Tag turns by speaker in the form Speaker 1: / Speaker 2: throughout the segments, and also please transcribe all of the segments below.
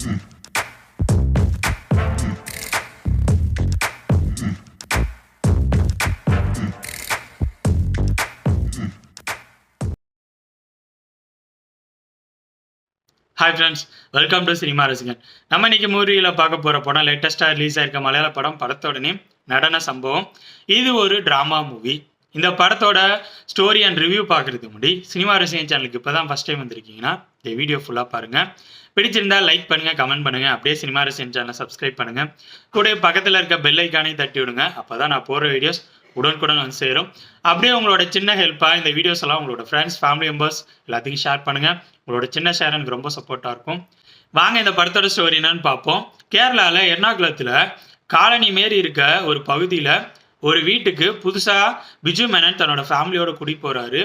Speaker 1: Hi friends welcome to cinema Rasigan நம்ம இன்னைக்கு மூவியில் பார்க்க போகிற படம் லேட்டஸ்ட்டாக ரிலீஸ் ஆயிருக்க மலையாள படம் படத்தோட நேம் நடன சம்பவம். இது ஒரு ட்ராமா மூவி இந்த படத்தோட ஸ்டோரி அண்ட் ரிவ்யூ பார்க்குறதுக்கு முன்னாடி சினிமா ரசிகன் சேனலுக்கு இப்போ தான் ஃபஸ்ட் டைம் வந்திருக்கீங்கன்னா இந்த வீடியோ ஃபுல்லாக பாருங்கள் பிடிச்சிருந்தா லைக் பண்ணுங்கள் கமெண்ட் பண்ணுங்கள் அப்படியே சினிமா ரசிகன் சேனலை சப்ஸ்கிரைப் பண்ணுங்கள் கூட பக்கத்தில் இருக்க பெல் ஐக்கானையும் தட்டி விடுங்க. அப்போ தான் நான் போகிற வீடியோஸ் உடனுக்குடன் வந்து சேரும். அப்படியே உங்களோட சின்ன ஹெல்ப்பாக இந்த வீடியோஸ் எல்லாம் உங்களோட ஃப்ரெண்ட்ஸ் ஃபேமிலி மெம்பர்ஸ் எல்லாத்துக்கும் ஷேர் பண்ணுங்கள் உங்களோட சின்ன ஷேர் எனக்கு ரொம்ப சப்போர்ட்டாக இருக்கும். வாங்க இந்த படத்தோட ஸ்டோரி என்னன்னு பார்ப்போம். கேரளாவில் எர்ணாகுளத்தில் காலனி மாரி இருக்க ஒரு பகுதியில் ஒரு வீட்டுக்கு புதுசாக பிஜு மேனன் தன்னோட ஃபேமிலியோட குடி போகிறாரு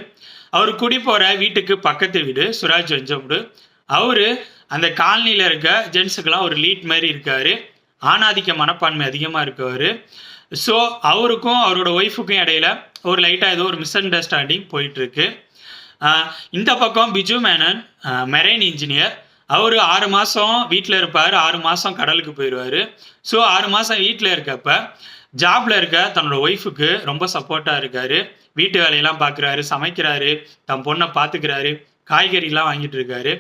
Speaker 1: அவர் குடி போகிற வீட்டுக்கு பக்கத்து வீடு சுராஜ் வெஞ்சமுடு. அவர் அந்த காலனியில் இருக்க ஜென்ஸுக்கெல்லாம் ஒரு லீட் மாதிரி இருக்காரு. ஆணாதிக்க மனப்பான்மை அதிகமாக இருக்கவர். ஸோ அவருக்கும் அவரோட ஒய்ஃபுக்கும் இடையில ஒரு லைட்டாக ஏதோ ஒரு மிஸ் அண்டர்ஸ்டாண்டிங் போயிட்டுருக்கு இந்த பக்கம் பிஜு மேனன் மெரைன் இன்ஜினியர் அவர் ஆறு மாதம் வீட்டில் இருப்பார் ஆறு மாதம் கடலுக்கு போயிடுவார் ஸோ ஆறு மாதம் வீட்டில் இருக்கப்ப ஜாப்ல இருக்க தன்னோட ஒய்ஃபுக்கு ரொம்ப சப்போர்ட்டாக இருக்காரு. வீட்டு வேலையெல்லாம் பார்க்குறாரு சமைக்கிறாரு தன் பொண்ணை பார்த்துக்கிறாரு காய்கறிலாம் வாங்கிட்டு இருக்காரு.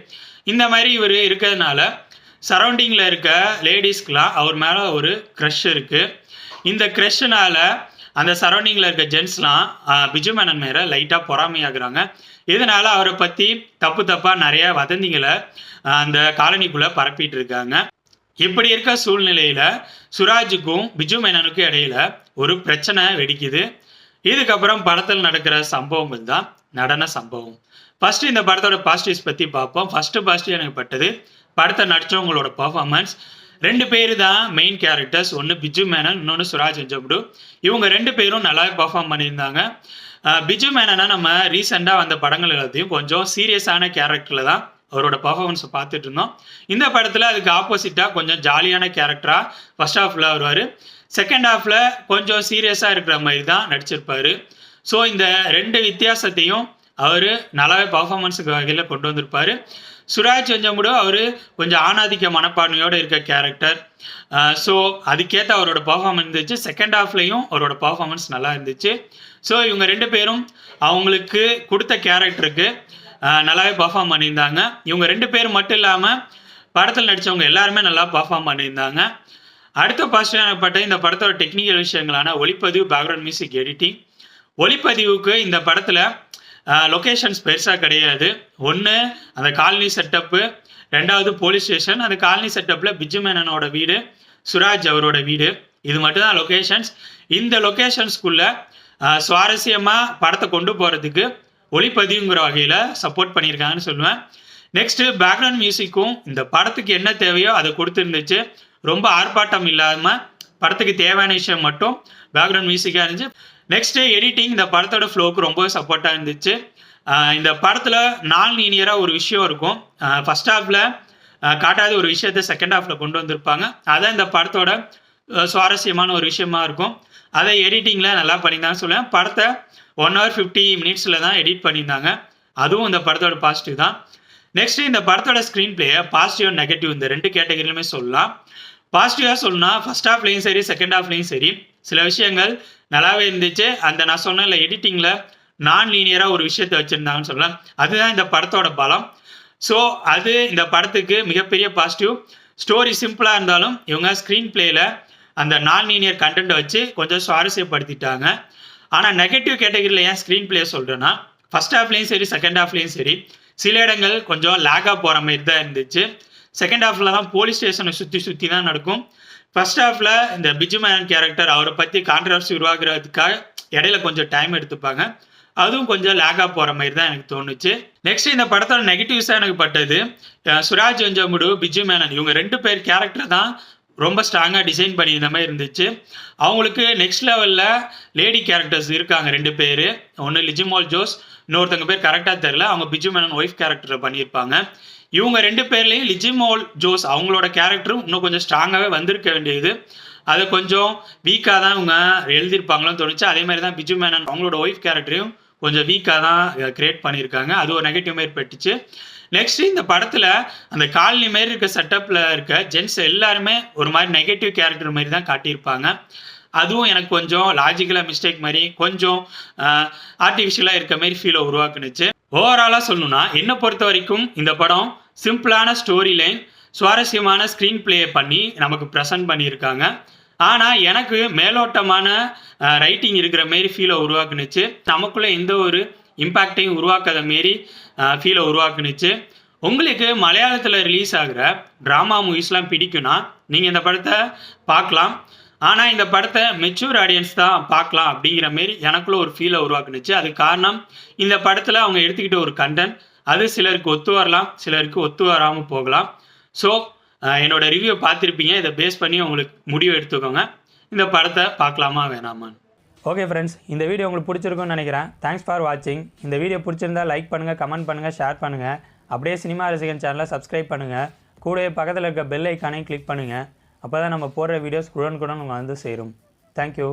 Speaker 1: இந்த மாதிரி இவர் இருக்கிறதுனால சரௌண்டிங்கில் இருக்க லேடிஸ்க்கெலாம் அவர் மேலே ஒரு க்ரஷ் இருக்குது இந்த க்ரஷ்னால அந்த சரௌண்டிங்கில் இருக்க ஜென்ஸ்லாம் பிஜு மேனன் மேலே லைட்டாக பொறாமையாகிறாங்க. இதனால் அவரை பற்றி தப்பு தப்பாக நிறைய வதந்திகளை அந்த காலனிக்குள்ளே பரப்பிட்டு இருக்காங்க. இப்படி இருக்க சூழ்நிலையில் சுராஜுக்கும் பிஜு மேனனுக்கும் இடையில ஒரு பிரச்சனை வெடிக்குது. இதுக்கப்புறம் படத்தில் நடக்கிற சம்பவங்கள் தான் நடன சம்பவம். ஃபர்ஸ்ட் இந்த படத்தோட பாசிட்டிவ்ஸ் பற்றி பார்ப்போம். ஃபர்ஸ்ட் பாசிட்டிவ் எனக்கு பட்டது படத்தை நடிச்சவங்களோட பர்ஃபார்மன்ஸ் ரெண்டு பேர் தான் மெயின் கேரக்டர்ஸ் ஒன்று பிஜு மேனன் இன்னொன்று சுராஜ் வெஞ்சமுடு இவங்க ரெண்டு பேரும் நல்லா பர்ஃபார்ம் பண்ணியிருந்தாங்க. பிஜு மேனனா நம்ம ரீசெண்டாக வந்த படங்கள் எல்லாத்தையும் கொஞ்சம் சீரியஸான கேரக்டரில் தான் அவரோட பர்ஃபார்மன்ஸை பார்த்துட்டு இருந்தோம். இந்த படத்தில் அதுக்கு ஆப்போசிட்டாக கொஞ்சம் ஜாலியான கேரக்டராக ஃபர்ஸ்ட் ஹாஃபில் வருவார். செகண்ட் ஹாஃபில் கொஞ்சம் சீரியஸாக இருக்கிற மாதிரி தான் நடிச்சிருப்பார். ஸோ இந்த ரெண்டு வித்தியாசத்தையும் அவர் நல்லாவே பர்ஃபார்மன்ஸுக்கு வகையில் கொண்டு வந்திருப்பார். சுராஜ் வெஞ்சமுடு அவர் கொஞ்சம் ஆணாதிக்க மனப்பான்மையோடு இருக்க கேரக்டர் ஸோ அதுக்கேற்ற அவரோட பர்ஃபார்மன்ஸ் இருந்துச்சு. செகண்ட் ஹாஃப்லேயும் அவரோட பர்ஃபார்மன்ஸ் நல்லா இருந்துச்சு. ஸோ இவங்க ரெண்டு பேரும் அவங்களுக்கு கொடுத்த கேரக்டருக்கு நல்லாவே பர்ஃபார்ம் பண்ணியிருந்தாங்க. இவங்க ரெண்டு பேர் மட்டும் இல்லாமல் படத்தில் நடித்தவங்க எல்லாருமே நல்லா பர்ஃபார்ம் பண்ணியிருந்தாங்க. அடுத்த பாசிட்டிவானப்பட்ட இந்த படத்தோட டெக்னிக்கல் விஷயங்களான ஒளிப்பதிவு பேக்ரவுண்ட் மியூசிக் எடிட்டிங் ஒளிப்பதிவுக்கு இந்த படத்தில் லொக்கேஷன்ஸ் பெருசாக கிடையாது. ஒன்று அந்த காலனி செட்டப்பு ரெண்டாவது போலீஸ் ஸ்டேஷன் அந்த காலனி செட்டப்பில் பிஜு மேனனோட வீடு சுராஜ் அவரோட வீடு. இது மட்டும்தான் லொக்கேஷன்ஸ் இந்த லொக்கேஷன்ஸ்குள்ளே சுவாரஸ்யமாக படத்தை கொண்டு போகிறதுக்கு ஒளிப்பதிவுங்கிற வகையில் சப்போர்ட் பண்ணியிருக்காங்கன்னு சொல்லுவேன். நெக்ஸ்ட்டு பேக்ரவுண்ட் மியூசிக்கும் இந்த படத்துக்கு என்ன தேவையோ அதை கொடுத்துருந்துச்சு. ரொம்ப ஆர்ப்பாட்டம் இல்லாமல் படத்துக்கு தேவையான விஷயம் மட்டும் பேக்ரவுண்ட் மியூசிக்காக இருந்துச்சு. நெக்ஸ்ட்டு எடிட்டிங் இந்த படத்தோட ஃப்ளோக்கு ரொம்ப சப்போர்ட்டாக இருந்துச்சு. இந்த படத்தில் நான் லீனியராக ஒரு விஷயம் இருக்கும். ஃபஸ்ட் ஹாஃபில் காட்டாத ஒரு விஷயத்த செகண்ட் ஹாஃபில் கொண்டு வந்திருப்பாங்க. அதான் இந்த படத்தோட சுவாரஸ்யமான ஒரு விஷயமா இருக்கும். அதை எடிட்டிங்கில் நல்லா பண்ணியிருந்தாங்க சொல்லுவேன். படத்தை ஒன் ஹவர் ஃபிஃப்டி மினிட்ஸில் தான் எடிட் பண்ணியிருந்தாங்க. அதுவும் இந்த படத்தோட பாசிட்டிவ் தான். நெக்ஸ்ட் இந்த படத்தோட ஸ்க்ரீன் பிளேயை பாசிட்டிவ் நெகட்டிவ் இந்த ரெண்டு கேட்டகரியிலுமே சொல்லலாம். பாசிட்டிவாக சொல்லணும்னா ஃபர்ஸ்ட் ஹாஃப்லேயும் சரி செகண்ட் ஹாஃப்லேயும் சரி. சில விஷயங்கள் நல்லாவே இருந்துச்சு. அந்த நான் சொன்ன எடிட்டிங்கில் நான் லீனியராக ஒரு விஷயத்தை வச்சுருந்தாங்கன்னு சொல்லலாம். அதுதான் இந்த படத்தோட பலம். ஸோ அது இந்த படத்துக்கு மிகப்பெரிய பாசிட்டிவ் ஸ்டோரி சிம்பிளாக இருந்தாலும் இவங்க ஸ்க்ரீன் பிளேயில் அந்த நான் லீனியர் கண்டென்ட்டை வச்சு கொஞ்சம் சுவாரஸ்யப்படுத்திட்டாங்க. ஆனால் நெகட்டிவ் கேட்டகரியில் ஏன் ஸ்க்ரீன் பிளே சொல்கிறேன்னா ஃபர்ஸ்ட் ஹாஃப்லேயும் சரி செகண்ட் ஹாஃப்லேயும் சரி சில இடங்கள் கொஞ்சம் லேக்காக போகிற மாதிரி தான் இருந்துச்சு. செகண்ட் ஹாஃபில் தான் போலீஸ் ஸ்டேஷனை சுற்றி சுற்றி தான் நடக்கும். ஃபர்ஸ்ட் ஹாஃபில் இந்த பிஜு மேனன் கேரக்டர் அவரை பற்றி கான்ட்ரவர்சி உருவாக்குறதுக்காக இடையில கொஞ்சம் டைம் எடுத்துப்பாங்க. அதுவும் கொஞ்சம் லேக்காக போகிற மாதிரி தான் எனக்கு தோணுச்சு. நெக்ஸ்ட் இந்த படத்தோட நெகட்டிவ்ஸாக எனக்கு பட்டது சுராஜ் வெஞ்சமுடு பிஜு மேனன் இவங்க ரெண்டு பேர் கேரக்டர் தான் ரொம்ப ஸ்ட்ராங்காக டிசைன் பண்ணியிருந்த மாதிரி இருந்துச்சு. அவங்களுக்கு நெக்ஸ்ட் லெவலில் லேடி கேரக்டர்ஸ் இருக்காங்க ரெண்டு பேர். ஒன்று லிஜிமால் ஜோஸ் இன்னொருத்தங்க பேர் கரெக்டாக தெரில அவங்க பிஜு மேனன் ஒய்ஃப் கேரக்டரை பண்ணியிருப்பாங்க. இவங்க ரெண்டு பேர்லேயும் லிஜிமோல் ஜோஸ் அவங்களோட கேரக்டரும் இன்னும் கொஞ்சம் ஸ்ட்ராங்காகவே வந்திருக்க வேண்டியது. அதை கொஞ்சம் வீக்காக தான் இவங்க எழுதியிருப்பாங்களோன்னு தோணுச்சு. அதே மாதிரி தான் பிஜு மேனன் அவங்களோட ஒய்ஃப் கேரக்டரையும் கொஞ்சம் வீக்காக தான் கிரியேட் பண்ணியிருக்காங்க. அது ஒரு நெகட்டிவ் மாரி பட்டுச்சு நெக்ஸ்ட் இந்த படத்தில் அந்த காலனி மாதிரி இருக்க செட்டப்பில் இருக்க ஜென்ஸ் எல்லாருமே ஒரு மாதிரி நெகட்டிவ் கேரக்டர் மாதிரி தான் காட்டியிருப்பாங்க. அதுவும் எனக்கு கொஞ்சம் லாஜிக்கலாக மிஸ்டேக் மாதிரி கொஞ்சம் ஆர்டிஃபிஷியலாக இருக்க மாதிரி ஃபீலை உருவாக்குனுச்சு. ஓவராலாக சொல்லணும்னா என்னை பொறுத்த வரைக்கும் இந்த படம் சிம்பிளான ஸ்டோரி லைன் சுவாரஸ்யமான ஸ்க்ரீன் ப்ளே பண்ணி நமக்கு ப்ரெசன்ட் பண்ணியிருக்காங்க. ஆனால் எனக்கு மேலோட்டமான ரைட்டிங் இருக்கிற மாரி ஃபீலை உருவாக்குனுச்சு. நமக்குள்ளே எந்த ஒரு இம்பேக்டையும் உருவாக்காத மாரி ஃபீலை உருவாக்குனுச்சு. உங்களுக்கு மலையாளத்தில் ரிலீஸ் ஆகிற ட்ராமா மூவிஸ்லாம் பிடிக்கும்னா நீங்கள் இந்த படத்தை பார்க்கலாம் ஆனால் இந்த படத்தை மெச்சூர் ஆடியன்ஸ் தான் பார்க்கலாம் அப்படிங்கிற மாரி எனக்குள்ள ஒரு ஃபீலை உருவாக்குனுச்சு. அது காரணம் இந்த படத்தில் அவங்க எடுத்துக்கிட்ட ஒரு கண்டென்ட் அது சிலருக்கு ஒத்து வரலாம் சிலருக்கு ஒத்து வராமல் போகலாம். ஸோ என்னோட ரிவ்யூ பார்த்துருப்பீங்க. இதை பேஸ் பண்ணி உங்களுக்கு முடிவு எடுத்துக்கோங்க. இந்த படத்தை பார்க்கலாமா வேணாமான்னு.
Speaker 2: ஓகே ஃப்ரெண்ட்ஸ் இந்த வீடியோ உங்களுக்கு பிடிச்சிருக்கும்னு நினைக்கிறேன். தேங்க்ஸ் ஃபார் வாட்சிங் இந்த வீடியோ பிடிச்சிருந்தா லைக் பண்ணுங்கள் கமெண்ட் பண்ணுங்கள் ஷேர் பண்ணுங்கள் அப்படியே சினிமா ரசிகன் சேனலை சப்ஸ்கிரைப் பண்ணுங்கள் கூடவே பக்கத்தில் இருக்க பெல் ஐக்கானையும் கிளிக் பண்ணுங்கள் அப்போ தான் நம்ம போடுற வீடியோஸ் குடன் உங்களுக்கு வந்து சேரும். தேங்க்யூ